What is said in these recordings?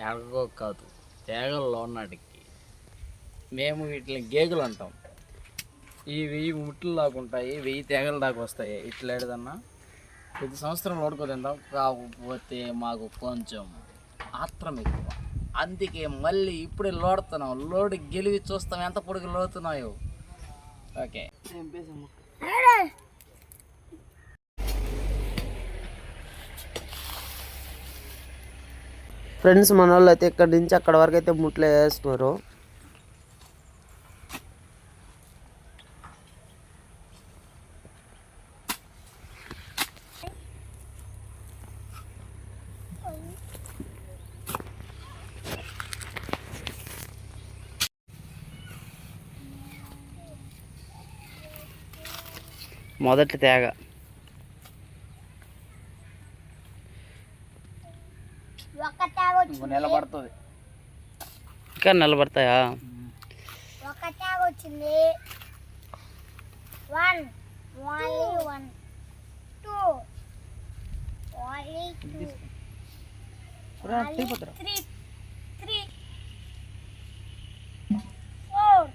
ఎడగో కాదు తేగల్లో ఉన్నటికి. మేము వీటిని గేగులు అంటాం. ఈ వెయ్యి ముట్లు దాకా ఉంటాయి వెయ్యి తేగల దాకా వస్తాయి. ఇట్లా ఏదన్నా? ప్రతి సంవత్సరం లోడుకో తింటాం. కాకపోతే మాకు కొంచెం ఆత్రం ఎక్కువ. అందుకే మళ్ళీ ఇప్పుడే లోడుతున్నాం లోడు గెలివి చూస్తాం. ఎంత పొడుగు లోతున్నాయో ఓకే. ఫ్రెండ్స్ మన వాళ్ళు అయితే ఇక్కడి నుంచి అక్కడ వరకు అయితే ముట్లు వేస్తున్నారు మొదటి తేగ. ఒక ట్యాగ్ ఇంకో నిలబడతాయా? ఒక ట్యాగ్ వచ్చింది. One only one two only two three four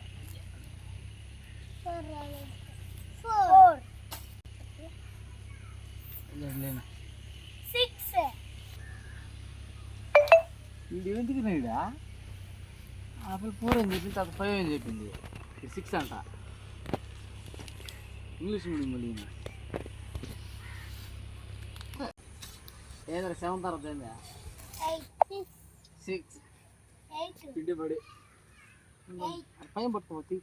four six వీడు ఏం తిరిగినాడా అప్పుడు ఫోర్ అని చెప్పింది తర్వాత ఫైవ్ అని చెప్పింది. సిక్స్ అంట. ఇంగ్లీష్ మీడియం మళ్ళీ. ఏదైనా సెవెన్ తర్వాత ఏందా? సిక్స్ పడి. పైన పట్టుకో తీ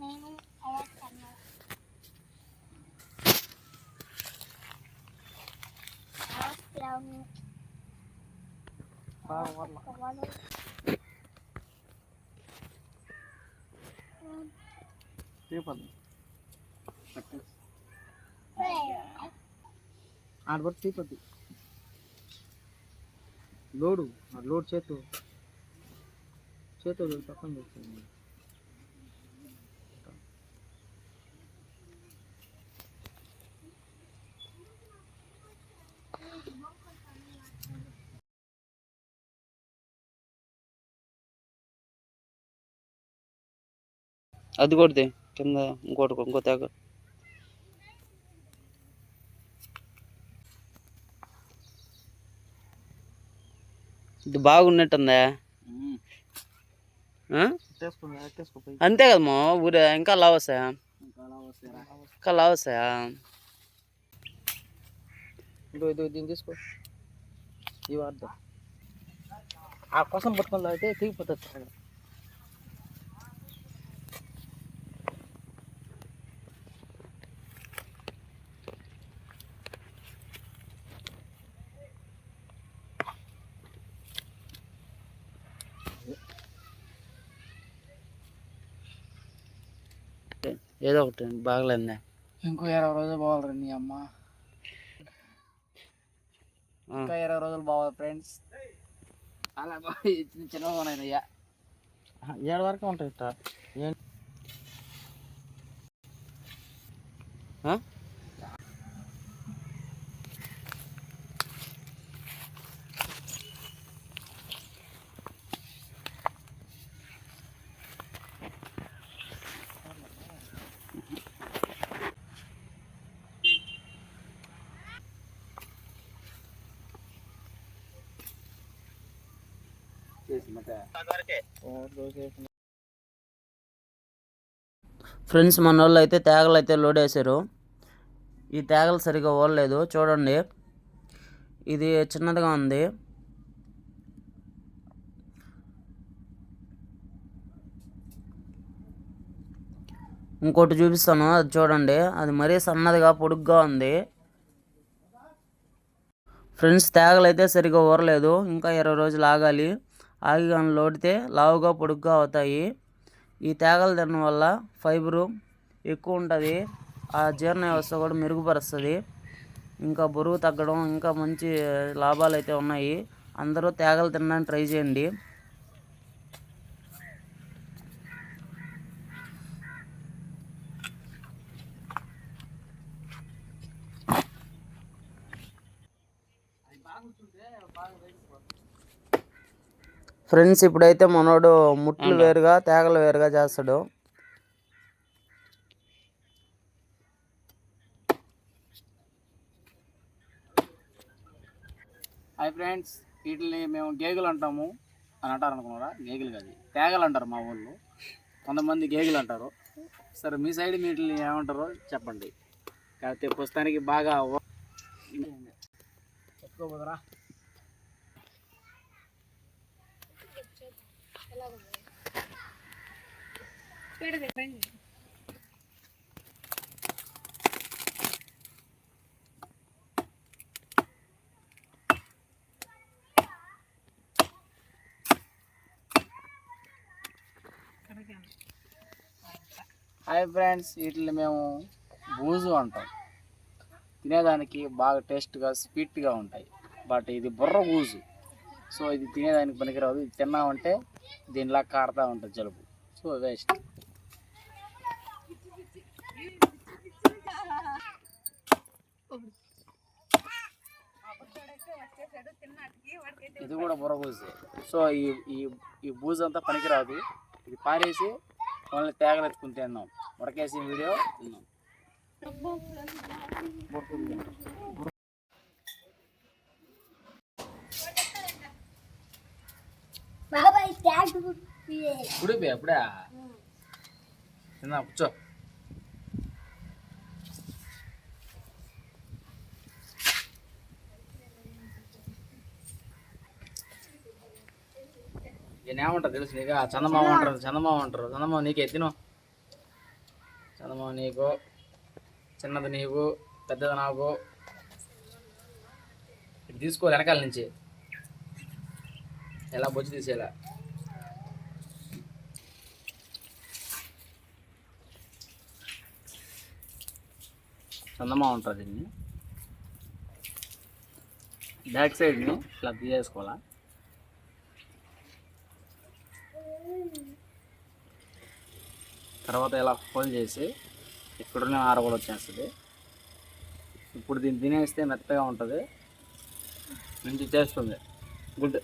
నేను తర్వాత కన్నా తర్వాత సెవెన్ వన్ తీపద్దు ఫైవ్ ఆడబట్టి తీపద్దు. లోడు. లోడ్ చేతు చేతు పక్కన పెట్టండి అది కొడితే కింద ఇంకోటి ఇంకో తేగ. ఇది బాగున్నట్టుందా? అంతే కదమ్మా ఊరే ఇంకా లావ్ వస్తాయా ఇంకా అలా వస్తారా ఇంకా లావ్ వస్తాయా ఇదో ఇదో దీన్ని తీసుకో. ఇవి వాడదాం ఆ కోసం పట్టుకొని అయితే తెగిపోతుంది. ఏదో ఒకటి బాగలేదా ఇంకో ఇరవై రోజులు పోవాలి నీ అమ్మ. ఇంకా ఇరవై రోజులు పోవాలి ఫ్రెండ్స్. అలా చిన్న చిన్నగా ఉన్నాయి అయ్యా ఏడు వరకు ఉంటాయి ఇట్లా ఫ్రెండ్స్ మన వాళ్ళు అయితే తేగలు అయితే లోడ్ వేసారు. ఈ తేగలు సరిగా ఓడలేదు చూడండి. ఇది చిన్నదిగా ఉంది. ఇంకోటి చూపిస్తాను. అది చూడండి. అది మరీ సన్నదిగా పొడుగ్గా ఉంది. ఫ్రెండ్స్ తేగలు అయితే సరిగా ఊరలేదు ఇంకా ఇరవై రోజులు ఆగాలి. ఆగి కానీ లోడితే లావుగా పొడుగ్గా అవుతాయి. ఈ తేగలు తినడం వల్ల ఫైబరు ఎక్కువ ఉంటుంది. ఆ జీర్ణ వ్యవస్థ కూడా మెరుగుపరుస్తుంది. ఇంకా బరువు తగ్గడం ఇంకా మంచి లాభాలు అయితే ఉన్నాయి. అందరూ తేగలు తినడానికి ట్రై చేయండి. ఫ్రెండ్స్ ఇప్పుడైతే మనోడు ముట్లు వేరుగా తేగలు వేరుగా చేస్తాడు. హాయ్ ఫ్రెండ్స్ వీటిని మేము గేగులు అంటాము అని అంటారు అనుకున్నారా? గేగులు కాదు తేగలు అంటారు మా ఊళ్ళో. కొంతమంది గేగులు అంటారు. సరే మీ సైడ్ వీటిని ఏమంటారో చెప్పండి. కాకపోతే పుస్తకానికి బాగా ఓ- హాయ్ ఫ్రెండ్స్ వీటిని మేము బూజు అంటాం. తినేదానికి బాగా టేస్ట్గా స్వీట్గా ఉంటాయి. బట్ ఇది బుర్ర బూజు. సో ఇది తినేదానికి పనికిరాదు. ఇది తిన్నామంటే దీనిలా కారుతూ ఉంటుంది జలుబు. So waste. ఇది కూడా బుర్ర బూజే. సో ఈ ఈ ఈ బూజు అంతా పనికిరాదు. ఇది పారేసి ఓన్లీ తేగలు ఎత్తుకుని తిన్నాం. ఉడకేసి వీడియో తిన్నాం. ఉడిపోయి అప్పుడే? తిన్నా కూర్చో. ఏమంటారు తెలుసు నీకు? చందమామ అంటారు చందమామ అంటారు. చందమామ నీకే తిను. చందమామ నీకు చిన్నది నీకు పెద్దది నాకు. ఇది తీసుకో వెనకాల నుంచి. ఎలా బొచ్చు తీసేలా. చందమామ ఉంటుంది దీన్ని. బ్యాక్ సైడ్ని ఇట్లా తీసేసుకోవాలా? తర్వాత ఇలా ఫోల్డ్ చేసి ఇక్కడున్న ఆర కూడా వచ్చేస్తుంది. ఇప్పుడు దీన్ని తినేస్తే మెత్తగా ఉంటుంది. మంచి చేస్తుంది. గుడ్.